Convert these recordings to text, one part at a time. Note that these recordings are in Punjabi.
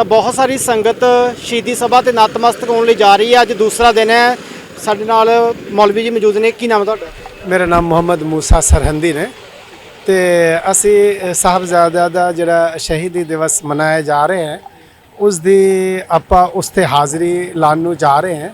ਤਾਂ ਬਹੁਤ ਸਾਰੀ ਸੰਗਤ ਸ਼ਹੀਦੀ ਸਭਾ ਤੇ ਨਤਮਸਤਕ ਹੋਣ ਲਈ ਜਾ ਰਹੀ ਹੈ। ਅੱਜ ਦੂਸਰਾ ਦਿਨ ਹੈ। ਸਾਡੇ ਨਾਲ ਮੌਲਵੀ ਜੀ ਮੌਜੂਦ ਨੇ। ਕੀ ਨਾਮ ਤੁਹਾਡਾ? ਮੇਰਾ ਨਾਮ ਮੁਹੰਮਦ ਮੂਸਾ ਸਰਹੰਦੀ ਨੇ ਤੇ ਅਸੀਂ ਸਾਹਿਬਜ਼ਾਦਾ ਦਾ ਜਿਹੜਾ ਸ਼ਹੀਦੀ ਦਿਵਸ ਮਨਾਇਆ ਜਾ ਰਹੇ ਹੈ, ਉਸ ਦੀ ਆਪਾਂ ਉਸ ਤੇ ਹਾਜ਼ਰੀ ਲਾਉਣ ਨੂੰ ਜਾ ਰਹੇ ਹਾਂ।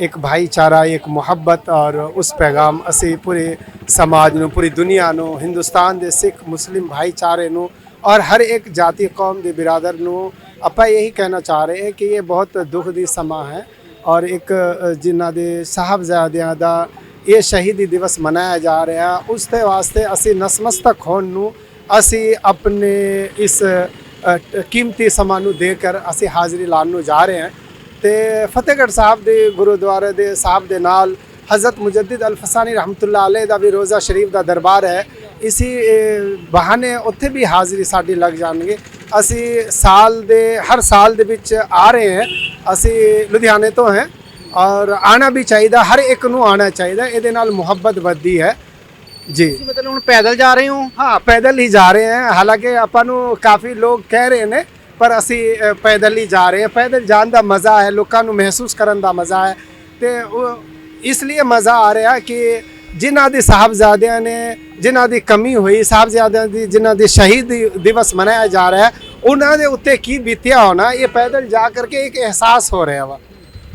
ਇੱਕ ਭਾਈਚਾਰਾ, ਇੱਕ ਮੁਹੱਬਤ ਔਰ ਉਸ ਪੈਗਾਮ ਅਸੀਂ ਪੂਰੇ ਸਮਾਜ ਨੂੰ, ਪੂਰੀ ਦੁਨੀਆ ਨੂੰ, ਹਿੰਦੁਸਤਾਨ ਦੇ ਸਿੱਖ, ਮੁਸਲਿਮ ਭਾਈਚਾਰੇ ਨੂੰ ਔਰ ਹਰ ਇੱਕ ਜਾਤੀ ਕੌਮ ਦੇ ਬਿਰਾਦਰ ਨੂੰ ਆਪਾਂ ਇਹੀ ਕਹਿਣਾ ਚਾਹ ਰਹੇ ਹਾਂ ਕਿ ਇਹ ਬਹੁਤ ਦੁੱਖ ਦੀ ਸਮਾਂ ਹੈ ਔਰ ਇੱਕ ਜਿਨ੍ਹਾਂ ਦੇ ਸਾਹਿਬਜ਼ਾਦਿਆਂ ਦਾ ਇਹ ਸ਼ਹੀਦੀ ਦਿਵਸ ਮਨਾਇਆ ਜਾ ਰਿਹਾ, ਉਸ ਦੇ ਵਾਸਤੇ ਅਸੀਂ ਨਸਮਸਤਕ ਹੋਣ ਨੂੰ ਅਸੀਂ ਆਪਣੇ ਇਸ ਕੀਮਤੀ ਸਮਾਂ ਨੂੰ ਦੇ ਕੇ ਅਸੀਂ ਹਾਜ਼ਰੀ ਲਾਣ ਨੂੰ ਜਾ ਰਹੇ ਹਾਂ। ਤੇ ਫਤਿਹਗੜ੍ਹ ਸਾਹਿਬ ਦੇ ਗੁਰਦੁਆਰੇ ਦੇ ਸਾਹਿਬ ਦੇ ਨਾਲ ਹਜ਼ਰਤ ਮੁਜੱਦਦ ਅਲਫਸਾਨੀ ਫਸਾਨੀ ਰਹਿਮਤੁਲਲਾਹ ਅਲੈਹ ਦਾ ਵੀ ਰੋਜ਼ਾ ਸ਼ਰੀਫ ਦਾ ਦਰਬਾਰ ਹੈ। ਇਸੀ ਬਹਾਨੇ ਉੱਥੇ ਵੀ ਹਾਜ਼ਰੀ ਸਾਡੀ ਲੱਗ ਜਾਣਗੇ। ਅਸੀਂ ਸਾਲ ਦੇ ਹਰ ਸਾਲ ਦੇ ਵਿੱਚ ਆ ਰਹੇ ਹਾਂ। ਅਸੀਂ ਲੁਧਿਆਣੇ ਤੋਂ ਹੈ ਔਰ ਆਣਾ ਵੀ ਚਾਹੀਦਾ ਹਰ ਇੱਕ ਨੂੰ ਆਣਾ ਚਾਹੀਦਾ। ਇਹਦੇ ਨਾਲ ਮੁਹੱਬਤ ਵੱਧਦੀ ਹੈ। ਜੀ। ਤੁਸੀਂ ਮਤਲਬ ਹੁਣ ਪੈਦਲ ਜਾ ਰਹੇ ਹੋ? ਹਾਂ ਪੈਦਲ ਹੀ ਜਾ ਰਹੇ ਹਾਂ। ਹਾਲਾਂਕਿ ਆਪਾਂ ਨੂੰ ਕਾਫੀ ਲੋਕ ਕਹਿ ਰਹੇ ਨੇ ਪਰ ਅਸੀਂ ਪੈਦਲ ਹੀ ਜਾ ਰਹੇ ਹਾਂ। ਪੈਦਲ ਜਾਣ ਦਾ ਮਜ਼ਾ ਹੈ ਲੋਕਾਂ ਨੂੰ ਮਹਿਸੂਸ ਕਰਨ ਦਾ ਮਜ਼ਾ ਹੈ। ਤੇ ਉਹ ਇਸ ਲਈ ਮਜ਼ਾ ਆ ਰਿਹਾ ਕਿ ਜਿਨ੍ਹਾਂ ਦੇ ਸਾਹਿਬਜ਼ਾਦਿਆਂ ਨੇ, ਜਿਨ੍ਹਾਂ ਦੀ ਕਮੀ ਹੋਈ, ਸਾਹਿਬਜ਼ਾਦਿਆਂ ਦੀ, ਜਿਨ੍ਹਾਂ ਦੇ ਸ਼ਹੀਦ ਦਿਵਸ ਮਨਾਇਆ ਜਾ ਰਿਹਾ ਹੈ, ਉਹਨਾਂ ਦੇ ਉੱਤੇ ਕੀ ਬੀਤਿਆ ਹੋਣਾ, ਇਹ ਪੈਦਲ ਜਾ ਕਰਕੇ ਇੱਕ ਅਹਿਸਾਸ ਹੋ ਰਿਹਾ ਵਾ।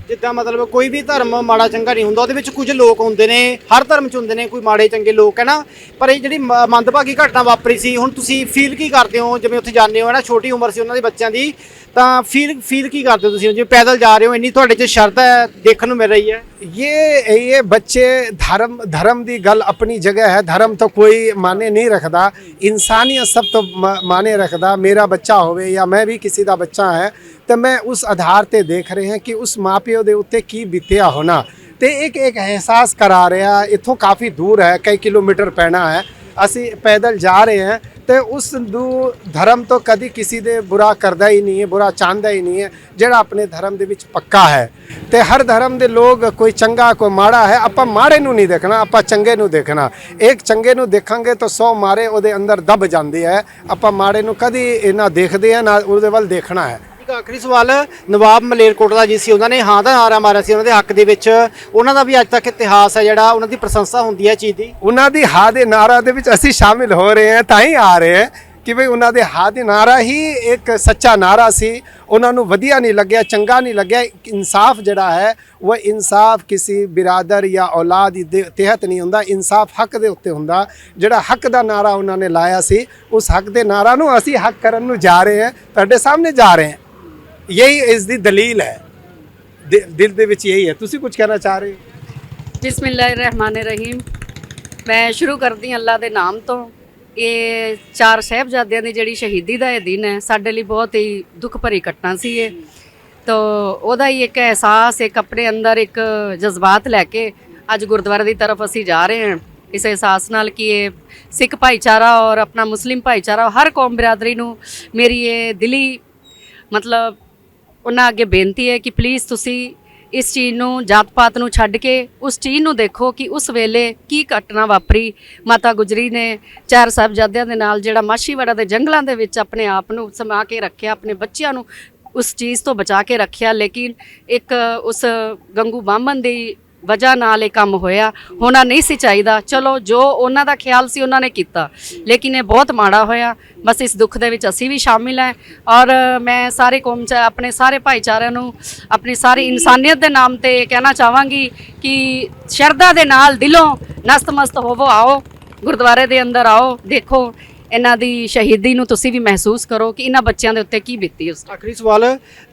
ਜਿੱਦਾਂ ਮਤਲਬ ਕੋਈ ਵੀ ਧਰਮ ਮਾੜਾ ਚੰਗਾ ਨਹੀਂ ਹੁੰਦਾ, ਉਹਦੇ ਵਿੱਚ ਕੁਝ ਲੋਕ ਹੁੰਦੇ ਨੇ, ਹਰ ਧਰਮ 'ਚ ਹੁੰਦੇ ਨੇ, ਕੋਈ ਮਾੜੇ ਚੰਗੇ ਲੋਕ, ਹੈ ਨਾ? ਪਰ ਇਹ ਜਿਹੜੀ ਮ- ਮੰਦਭਾਗੀ ਘਟਨਾ ਵਾਪਰੀ ਸੀ, ਹੁਣ ਤੁਸੀਂ ਫੀਲ ਕੀ ਕਰਦੇ ਹੋ? ਜਿਵੇਂ ਉੱਥੇ ਜਾਂਦੇ ਹੋ, ਹੈ ਨਾ? ਛੋਟੀ ਉਮਰ ਸੀ ਉਹਨਾਂ ਦੇ ਬੱਚਿਆਂ ਦੀ ਤਾਂ ਫੀਲ ਫੀਲ ਕੀ ਕਰਦੇ ਹੋ ਤੁਸੀਂ ਜਿਵੇਂ ਪੈਦਲ ਜਾ ਰਹੇ ਹੋ ਇੰਨੀ ਤੁਹਾਡੇ 'ਚ ਸ਼ਰਧਾ ਹੈ ਦੇਖਣ ਨੂੰ ਮਿਲ ਰਹੀ ਹੈ ये ये बच्चे धर्म धर्म दी गल अपनी जगह है धर्म तो कोई माने नहीं रखता इंसानियत सब तो मा- माने रखता मेरा बच्चा होवे या मैं भी किसी ਦਾ ਬੱਚਾ ਹੈ ਤੇ ਮੈਂ ਉਸ ਆਧਾਰ ਤੇ ਦੇਖ ਰਹੇ ਹਾਂ ਕਿ ਉਸ ਮਾਪਿਓ ਦੇ ਉੱਤੇ ਕੀ ਬੀਤਿਆ ਹੋਣਾ ਤੇ ਇੱਕ ਇੱਕ ਅਹਿਸਾਸ ਕਰਾ ਰਿਹਾ ਇੱਥੋਂ ਕਾਫੀ ਦੂਰ ਹੈ ਕਈ ਕਿਲੋਮੀਟਰ ਪੈਣਾ ਹੈ ਅਸੀਂ ਪੈਦਲ ਜਾ ਰਹੇ ਹਾਂ ਤੇ ਉਸ ਨੂੰ ਧਰਮ ਤੋਂ ਕਦੀ ਕਿਸੇ ਦੇ ਬੁਰਾ ਕਰਦਾ ਹੀ ਨਹੀਂ ਹੈ, ਬੁਰਾ ਚਾਹੁੰਦਾ ਹੀ ਨਹੀਂ ਹੈ, ਜਿਹੜਾ ਆਪਣੇ ਧਰਮ ਦੇ ਵਿੱਚ ਪੱਕਾ ਹੈ। ਤੇ ਹਰ ਧਰਮ ਦੇ ਲੋਕ ਕੋਈ ਚੰਗਾ, ਕੋਈ ਮਾੜਾ ਹੈ, ਆਪਾਂ ਮਾੜੇ ਨੂੰ ਨਹੀਂ ਦੇਖਣਾ, ਆਪਾਂ ਚੰਗੇ ਨੂੰ ਦੇਖਣਾ। ਇੱਕ ਚੰਗੇ ਨੂੰ ਦੇਖਾਂਗੇ ਤਾਂ 100 ਮਾਰੇ ਉਹਦੇ ਅੰਦਰ ਦਬ ਜਾਂਦੇ ਹੈ ਆਪਾਂ ਮਾੜੇ ਨੂੰ ਕਦੀ ਇਹਨਾਂ ਦੇਖਦੇ ਆ, ਨਾ ਉਹਦੇ ਵੱਲ ਦੇਖਣਾ ਹੈ। ਆਖਰੀ ਸਵਾਲ, ਨਵਾਬ ਮਲੇਰਕੋਟਲਾ ਜੀ ਸੀ, ਉਹਨਾਂ ਨੇ ਹਾਂ ਦਾ ਨਾਰਾ ਮਾਰਿਆ ਸੀ, ਉਹਨਾਂ ਦੇ ਹੱਕ ਦੇ ਵਿੱਚ। ਉਹਨਾਂ ਦਾ ਵੀ ਅੱਜ ਤੱਕ ਇਤਿਹਾਸ ਹੈ ਜਿਹੜਾ, ਉਹਨਾਂ ਦੀ ਪ੍ਰਸ਼ੰਸਾ ਹੁੰਦੀ ਹੈ ਚੀਜ਼ ਦੀ। ਉਹਨਾਂ ਦੀ ਹਾਂ ਦੇ ਨਾਰਾ ਦੇ ਵਿੱਚ ਅਸੀਂ ਸ਼ਾਮਿਲ ਹੋ ਰਹੇ ਹਾਂ, ਤਾਂ ਹੀ ਆ ਰਹੇ ਹਾਂ ਕਿ ਭਈ ਉਹਨਾਂ ਦੇ ਹਾਂ ਦੇ ਨਾਰਾ ਹੀ ਇੱਕ ਸੱਚਾ ਨਾਰਾ ਸੀ। ਉਹਨਾਂ ਨੂੰ ਵਧੀਆ ਨਹੀਂ ਲੱਗਿਆ, ਚੰਗਾ ਨਹੀਂ ਲੱਗਿਆ। ਇਨਸਾਫ ਜਿਹੜਾ ਹੈ, ਉਹ ਇਨਸਾਫ ਕਿਸੇ ਬਿਰਾਦਰ ਜਾਂ ਔਲਾਦ ਦੇ ਤਹਿਤ ਨਹੀਂ ਹੁੰਦਾ। ਇਨਸਾਫ ਹੱਕ ਦੇ ਉੱਤੇ ਹੁੰਦਾ। ਜਿਹੜਾ ਹੱਕ ਦਾ ਨਾਰਾ ਉਹਨਾਂ ਨੇ ਲਾਇਆ ਸੀ, ਉਸ ਹੱਕ ਦੇ ਨਾਰਾ ਨੂੰ ਅਸੀਂ ਹੱਕ ਕਰਨ ਨੂੰ ਜਾ ਰਹੇ ਹਾਂ। ਤੁਹਾਡੇ ਸਾਹਮਣੇ ਜਾ ਰਹੇ ਹਾਂ। ਯਹੀ ਇਸ ਦੀ ਦਲੀਲ ਹੈ ਦਿ- ਦਿਲ ਦੇ ਵਿੱਚ ਯਹੀ ਹੈ ਤੁਸੀਂ ਕੁਝ ਕਹਿਣਾ ਚਾਹ ਰਹੇ ਹੋ ਬਿਸਮਿਲ੍ਲਾਹਿਰਰਹਿਮਾਨਿਰਰਹੀਮ ਮੈਂ ਸ਼ੁਰੂ ਕਰਦੀ ਹਾਂ ਅੱਲਾ ਦੇ ਨਾਮ ਤੋਂ ਇਹ ਚਾਰ ਸਾਹਿਬਜ਼ਾਦਿਆਂ ਦੀ ਜਿਹੜੀ ਸ਼ਹੀਦੀ ਦਾ ਇਹ ਦਿਨ ਹੈ ਸਾਡੇ ਲਈ ਬਹੁਤ ਹੀ ਦੁੱਖ ਭਰੀ ਘਟਨਾ ਸੀ ਇਹ ਤੋ ਉਹਦਾ ਹੀ ਇੱਕ ਅਹਿਸਾਸ ਇੱਕ ਆਪਣੇ ਅੰਦਰ ਇੱਕ ਜਜ਼ਬਾਤ ਲੈ ਕੇ ਅੱਜ ਗੁਰਦੁਆਰੇ ਦੀ ਤਰਫ ਅਸੀਂ ਜਾ ਰਹੇ ਹਾਂ ਇਸ ਅਹਿਸਾਸ ਨਾਲ ਕਿ ਇਹ ਸਿੱਖ ਭਾਈਚਾਰਾ ਔਰ ਆਪਣਾ ਮੁਸਲਿਮ ਭਾਈਚਾਰਾ ਹਰ ਕੌਮ ਬਰਾਦਰੀ ਨੂੰ ਮੇਰੀ ਇਹ ਦਿਲੀ ਮਤਲਬ ਉਹਨਾਂ ਅੱਗੇ ਬੇਨਤੀ ਹੈ ਕਿ ਪਲੀਜ਼ ਤੁਸੀਂ ਇਸ ਚੀਜ਼ ਨੂੰ ਜਾਤ ਪਾਤ ਨੂੰ ਛੱਡ ਕੇ ਉਸ ਚੀਜ਼ ਨੂੰ ਦੇਖੋ ਕਿ ਉਸ ਵੇਲੇ ਕੀ ਘਟਨਾ ਵਾਪਰੀ। ਮਾਤਾ ਗੁਜਰੀ ਨੇ ਚਾਰ ਸਾਹਿਬਜ਼ਾਦਿਆਂ ਦੇ ਨਾਲ ਜਿਹੜਾ ਮਾਛੀਵਾੜਾ ਦੇ ਜੰਗਲਾਂ ਦੇ ਵਿੱਚ ਆਪਣੇ ਆਪ ਨੂੰ ਸਮਾ ਕੇ ਰੱਖਿਆ, ਆਪਣੇ ਬੱਚਿਆਂ ਨੂੰ ਉਸ ਚੀਜ਼ ਤੋਂ ਬਚਾ ਕੇ ਰੱਖਿਆ। ਲੇਕਿਨ ਇੱਕ ਉਸ ਗੰਗੂ ਬਾਮਨ ਦੀ ਵਜ੍ਹਾ ਨਾਲ ਇਹ ਕੰਮ ਹੋਇਆ। ਹੋਣਾ ਨਹੀਂ ਸੀ ਚਾਹੀਦਾ। ਚਲੋ, ਜੋ ਉਹਨਾਂ ਦਾ ਖਿਆਲ ਸੀ ਉਹਨਾਂ ਨੇ ਕੀਤਾ। ਲੇਕਿਨ ਇਹ ਬਹੁਤ ਮਾੜਾ ਹੋਇਆ। ਬਸ ਇਸ ਦੁੱਖ ਦੇ ਵਿੱਚ ਅਸੀਂ ਵੀ ਸ਼ਾਮਿਲ ਹੈ। ਔਰ ਮੈਂ ਸਾਰੇ ਕੌਮ ਚ, ਆਪਣੇ ਸਾਰੇ ਭਾਈਚਾਰਿਆਂ ਨੂੰ, ਆਪਣੀ ਸਾਰੀ ਇਨਸਾਨੀਅਤ ਦੇ ਨਾਮ ਤੇ ਕਹਿਣਾ ਚਾਹਾਂਗੀ ਕਿ ਸ਼ਰਧਾ ਦੇ ਨਾਲ ਦਿਲੋਂ ਨਸਤਮਸਤ ਹੋਵੋ, ਆਓ। ਗੁਰਦੁਆਰੇ ਦੇ ਅੰਦਰ ਆਓ, ਦੇਖੋ। ਇਹਨਾਂ ਦੀ ਸ਼ਹੀਦੀ ਨੂੰ ਤੁਸੀਂ ਵੀ ਮਹਿਸੂਸ ਕਰੋ ਕਿ ਇਹਨਾਂ ਬੱਚਿਆਂ ਦੇ ਉੱਤੇ ਕੀ ਬੀਤੀ ਉਸ ਆਖਰੀ ਸਵਾਲ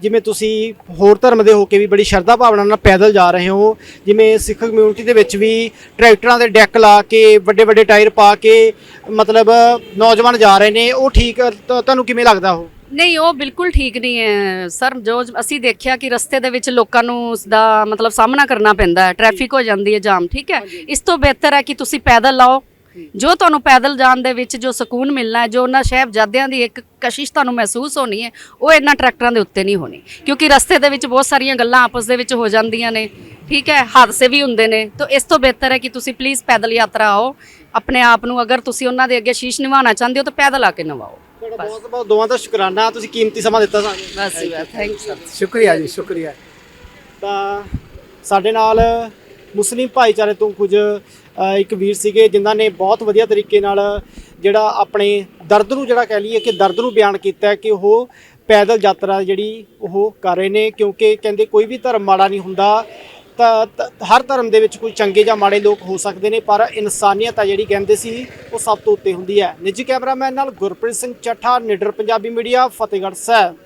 ਜਿਵੇਂ ਤੁਸੀਂ ਹੋਰ ਧਰਮ ਦੇ ਹੋ ਕੇ ਵੀ ਬੜੀ ਸ਼ਰਧਾ ਭਾਵਨਾ ਨਾਲ ਪੈਦਲ ਜਾ ਰਹੇ ਹੋ ਜਿਵੇਂ ਸਿੱਖ ਕਮਿਊਨਿਟੀ ਦੇ ਵਿੱਚ ਵੀ ਟਰੈਕਟਰਾਂ ਦੇ ਡੈਕ ਲਾ ਕੇ ਵੱਡੇ ਵੱਡੇ ਟਾਇਰ ਪਾ ਕੇ ਮਤਲਬ ਨੌਜਵਾਨ ਜਾ ਰਹੇ ਨੇ ਉਹ ਠੀਕ ਤੁਹਾਨੂੰ ਕਿਵੇਂ ਲੱਗਦਾ ਉਹ? ਨਹੀਂ ਉਹ ਬਿਲਕੁਲ ਠੀਕ ਨਹੀਂ ਹੈ ਸਰ ਜੋ ਅਸੀਂ ਦੇਖਿਆ ਕਿ ਰਸਤੇ ਦੇ ਵਿੱਚ ਲੋਕਾਂ ਨੂੰ ਉਸ ਦਾ ਮਤਲਬ ਸਾਹਮਣਾ ਕਰਨਾ ਪੈਂਦਾ ਹੈ ਟ੍ਰੈਫਿਕ ਹੋ ਜਾਂਦੀ ਹੈ ਜਾਮ ਠੀਕ ਹੈ? ਇਸ ਤੋਂ ਬਿਹਤਰ ਹੈ ਕਿ ਤੁਸੀਂ ਪੈਦਲ ਆਓ ਜੋ ਤੁਹਾਨੂੰ ਪੈਦਲ ਜਾਣ ਦੇ ਵਿੱਚ ਜੋ ਸਕੂਨ ਮਿਲਣਾ ਹੈ ਜੋ ਉਹਨਾਂ ਸਾਹਿਬਜ਼ਾਦਿਆਂ ਦੀ ਇੱਕ ਕਸ਼ਿਸ਼ ਤੁਹਾਨੂੰ ਮਹਿਸੂਸ ਹੋਣੀ ਹੈ ਉਹ ਇਹਨਾਂ ਟਰੈਕਟਰਾਂ ਦੇ ਉੱਤੇ ਨਹੀਂ ਹੋਣੀ। ਕਿਉਂਕਿ ਰਸਤੇ ਦੇ ਵਿੱਚ ਬਹੁਤ ਸਾਰੀਆਂ ਗੱਲਾਂ ਆਪਸ ਦੇ ਵਿੱਚ ਹੋ ਜਾਂਦੀਆਂ ਨੇ ਠੀਕ ਹੈ ਹਾਦਸੇ ਵੀ ਹੁੰਦੇ ਨੇ। ਤਾਂ ਇਸ ਤੋਂ ਬਿਹਤਰ ਹੈ ਕਿ ਤੁਸੀਂ ਪਲੀਜ਼ ਪੈਦਲ ਯਾਤਰਾ ਆਓ। ਆਪਣੇ ਆਪ ਨੂੰ ਅਗਰ ਤੁਸੀਂ ਉਹਨਾਂ ਦੇ ਅੱਗੇ ਸ਼ੀਸ਼ ਨਿਵਾਉਣਾ ਚਾਹੁੰਦੇ ਹੋ ਤਾਂ ਪੈਦਲ ਆ ਕੇ ਨਿਵਾਓ। ਤੁਹਾਡਾ ਬਹੁਤ ਬਹੁਤ ਦੋਵਾਂ ਦਾ ਸ਼ੁਕਰਾਨਾ ਤੁਸੀਂ ਕੀਮਤੀ ਸਮਾਂ ਦਿੱਤਾ ਸਾਨੂੰ। ਬਸ ਜੀ ਬਸ ਥੈਂਕ ਯੂ ਸ਼ੁਕਰੀਆ ਜੀ ਸ਼ੁਕਰੀਆ। ਤਾਂ ਸਾਡੇ ਨਾਲ ਮੁਸਲਿਮ ਭਾਈਚਾਰੇ ਤੋਂ ਕੁਝ ਇੱਕ ਵੀਰ ਸੀਗੇ ਜਿਨ੍ਹਾਂ ਨੇ ਬਹੁਤ ਵਧੀਆ ਤਰੀਕੇ ਨਾਲ ਜਿਹੜਾ ਆਪਣੇ ਦਰਦ ਨੂੰ ਜਿਹੜਾ ਕਹਿ ਲਈਏ ਕਿ ਦਰਦ ਨੂੰ ਬਿਆਨ ਕੀਤਾ ਕਿ ਉਹ ਪੈਦਲ ਯਾਤਰਾ ਜਿਹੜੀ ਉਹ ਕਰ ਰਹੇ ਨੇ ਕਿਉਂਕਿ ਕਹਿੰਦੇ ਕੋਈ ਵੀ ਧਰਮ ਮਾੜਾ ਨਹੀਂ ਹੁੰਦਾ ਤਾਂ, ਹਰ ਧਰਮ ਦੇ ਵਿੱਚ ਕੋਈ ਚੰਗੇ ਜਾਂ ਮਾੜੇ ਲੋਕ ਹੋ ਸਕਦੇ ਨੇ, ਪਰ ਇਨਸਾਨੀਅਤ ਆ ਜਿਹੜੀ ਕਹਿੰਦੇ ਸੀ, ਉਹ ਸਭ ਤੋਂ ਉੱਤੇ ਹੁੰਦੀ ਹੈ। ਨਿੱਜੀ ਕੈਮਰਾਮੈਨ ਨਾਲ ਗੁਰਪ੍ਰੀਤ ਸਿੰਘ ਚੱਠਾ, ਨਿਡਰ ਪੰਜਾਬੀ ਮੀਡੀਆ, ਫਤਿਹਗੜ੍ਹ ਸਾਹਿਬ।